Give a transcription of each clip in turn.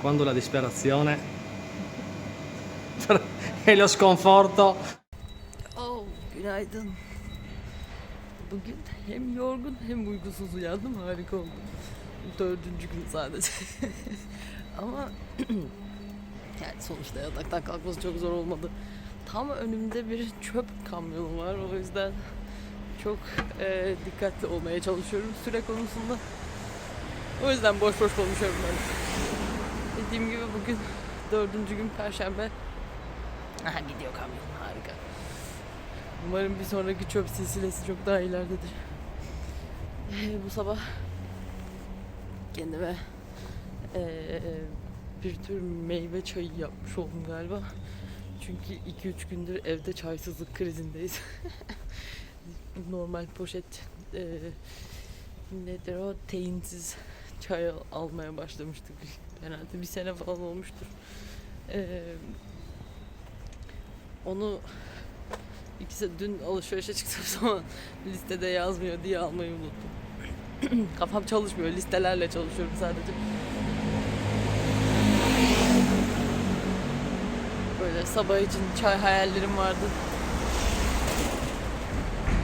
quando la disperazione e lo sconforto Oh, günaydın. Bugün hem yorgun hem uykusuz uyandım. Harika oldu. Dördüncü gün sadece. Ama yani sonuçta yataktan kalkması çok zor olmadı. Tam önümde bir çöp kamyonu var. O yüzden çok e, dikkatli olmaya çalışıyorum süre konusunda. O yüzden boş boş konuşuyorum ben. Dediğim gibi bugün dördüncü gün Perşembe. Aha gidiyor kamyon harika. Umarım bir sonraki çöp silsilesi çok daha ileridedir. Ee, bu sabah kendime ee, bir tür meyve çayı yapmış oldum galiba. Çünkü 2-3 gündür evde çaysızlık krizindeyiz. Normal poşet ee, nedir o teyinsiz çay al- almaya başlamıştık. Herhalde bir sene falan olmuştur. Ee, onu İkisi dün alışverişe çıktım zaman listede yazmıyor diye almayı unuttum. Kafam çalışmıyor. Listelerle çalışıyorum sadece. Böyle sabah için çay hayallerim vardı.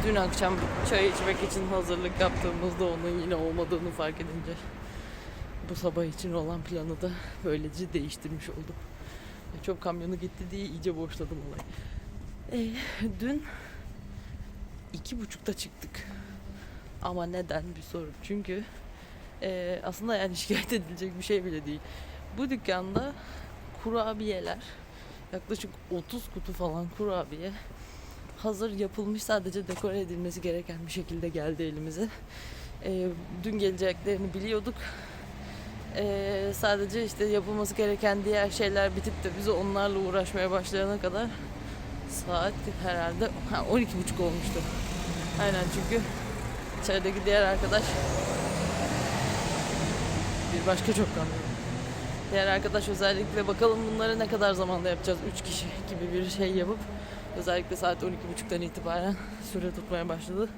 Dün akşam çay içmek için hazırlık yaptığımızda onun yine olmadığını fark edince bu sabah için olan planı da böylece değiştirmiş oldum. Çöp kamyonu gitti diye iyice boşladım olayı. Ee, dün iki buçukta çıktık. Ama neden bir soru. Çünkü e, aslında yani şikayet edilecek bir şey bile değil. Bu dükkanda kurabiyeler yaklaşık 30 kutu falan kurabiye hazır yapılmış sadece dekore edilmesi gereken bir şekilde geldi elimize. E, dün geleceklerini biliyorduk. E, sadece işte yapılması gereken diğer şeyler bitip de biz onlarla uğraşmaya başlayana kadar saat herhalde ha, 12.30 olmuştu. Aynen çünkü içerideki diğer arkadaş bir başka çok kamyon. Diğer arkadaş özellikle bakalım bunları ne kadar zamanda yapacağız 3 kişi gibi bir şey yapıp özellikle saat 12.30'dan itibaren süre tutmaya başladı.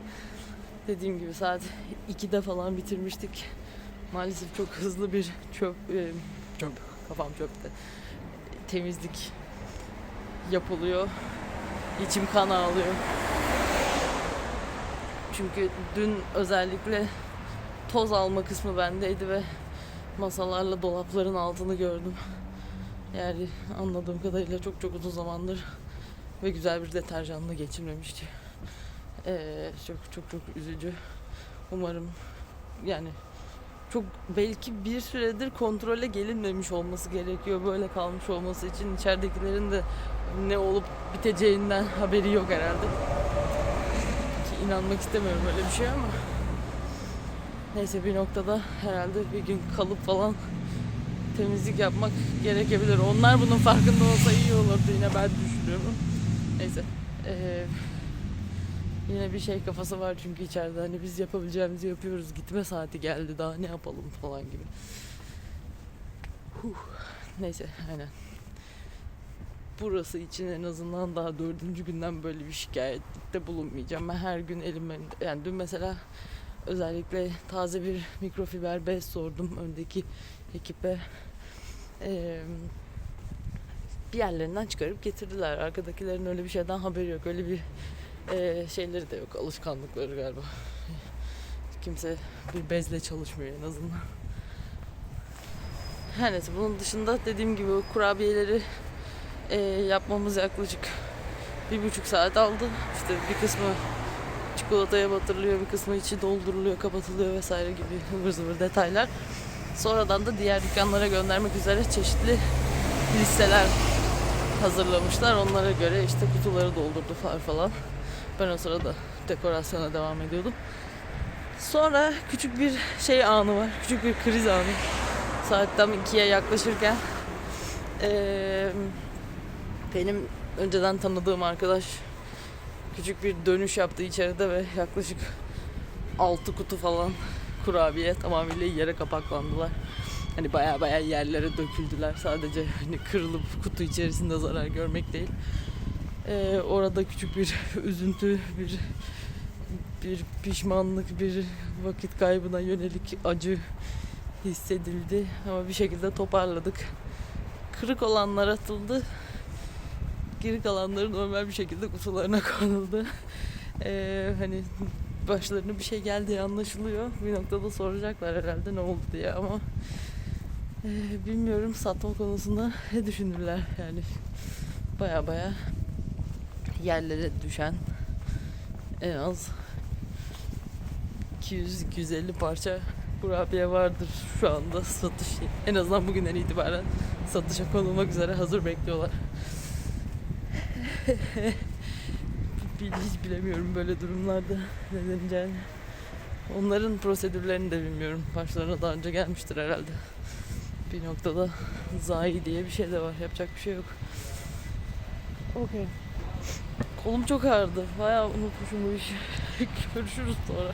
Dediğim gibi saat 2'de falan bitirmiştik. Maalesef çok hızlı bir çöp e, çöp kafam çöpte temizlik yapılıyor. İçim kan ağlıyor. Çünkü dün özellikle toz alma kısmı bendeydi ve masalarla dolapların altını gördüm. Yani anladığım kadarıyla çok çok uzun zamandır ve güzel bir deterjanla geçirmemişti. Ee, çok çok çok üzücü. Umarım yani çok belki bir süredir kontrole gelinmemiş olması gerekiyor böyle kalmış olması için içeridekilerin de ne olup biteceğinden haberi yok herhalde. Ki inanmak istemiyorum öyle bir şey ama. Neyse bir noktada herhalde bir gün kalıp falan temizlik yapmak gerekebilir. Onlar bunun farkında olsa iyi olurdu yine ben düşünüyorum. Neyse. Ee, yine bir şey kafası var çünkü içeride hani biz yapabileceğimizi yapıyoruz. Gitme saati geldi daha ne yapalım falan gibi. Huh. Neyse aynen burası için en azından daha dördüncü günden böyle bir şikayette bulunmayacağım. Ben her gün elimden yani dün mesela özellikle taze bir mikrofiber bez sordum öndeki ekipe. Ee, bir yerlerinden çıkarıp getirdiler. Arkadakilerin öyle bir şeyden haberi yok. Öyle bir e, şeyleri de yok. Alışkanlıkları galiba. Kimse bir bezle çalışmıyor en azından. Her neyse bunun dışında dediğim gibi kurabiyeleri e, yapmamız yaklaşık bir buçuk saat aldı. İşte bir kısmı çikolataya batırılıyor, bir kısmı içi dolduruluyor, kapatılıyor vesaire gibi ıvır zıvır detaylar. Sonradan da diğer dükkanlara göndermek üzere çeşitli listeler hazırlamışlar. Onlara göre işte kutuları doldurdular falan. Ben o sırada dekorasyona devam ediyordum. Sonra küçük bir şey anı var. Küçük bir kriz anı. Saat tam ikiye yaklaşırken eee benim önceden tanıdığım arkadaş küçük bir dönüş yaptı içeride ve yaklaşık 6 kutu falan kurabiye tamamıyla yere kapaklandılar. Hani baya baya yerlere döküldüler. Sadece hani kırılıp kutu içerisinde zarar görmek değil. Ee, orada küçük bir üzüntü, bir bir pişmanlık, bir vakit kaybına yönelik acı hissedildi ama bir şekilde toparladık. Kırık olanlar atıldı. Geri kalanları normal bir şekilde kutularına konuldu. Ee, hani başlarına bir şey geldiği anlaşılıyor. Bir noktada soracaklar herhalde ne oldu diye ama e, bilmiyorum satma konusunda ne düşünürler yani baya baya yerlere düşen en az 200-250 parça kurabiye vardır şu anda satış en azından bugünden itibaren satışa konulmak üzere hazır bekliyorlar. Hiç bilemiyorum böyle durumlarda ne deneyeceğini. Onların prosedürlerini de bilmiyorum. Başlarına daha önce gelmiştir herhalde. Bir noktada zayi diye bir şey de var. Yapacak bir şey yok. Okey. Kolum çok ağrıdı. Bayağı unutmuşum bu işi. Görüşürüz sonra.